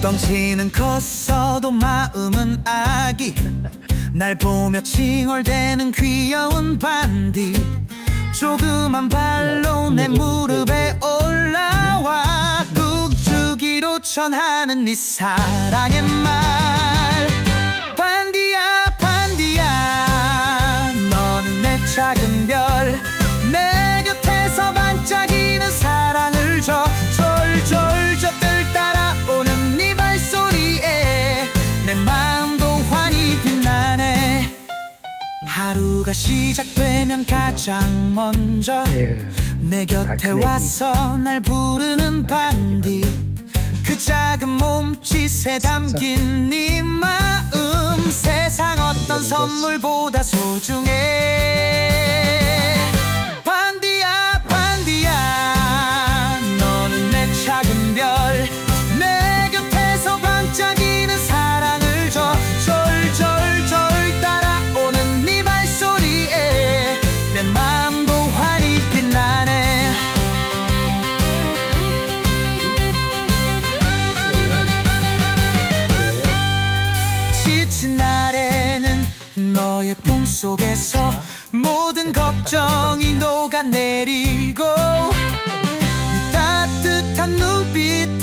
덩치는 컸어도 마음은 아기. 날 보며 칭얼대는 귀여운 반디. 조그만 발로 내 무릎에 올라와. 꾹주기로 전하는 네 사랑의 말 하루가 시작되면 가장 먼저 내 곁에 와서 날 부르는 반디. 그 작은 몸짓에 담긴 네 마음. 세상 어떤 선물보다 소중해 속에서 모든 걱정이 녹아내리고 따뜻한 눈빛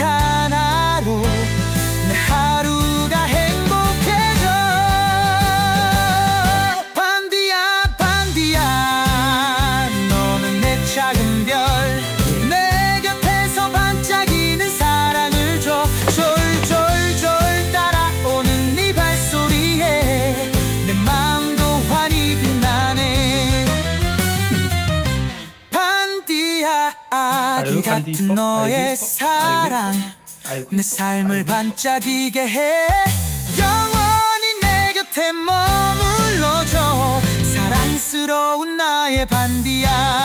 아기 같은. 너의. 사랑. 내 삶을 반짝이게 해. 영원히 내 곁에 머물러줘. 사랑스러운 나의 반디야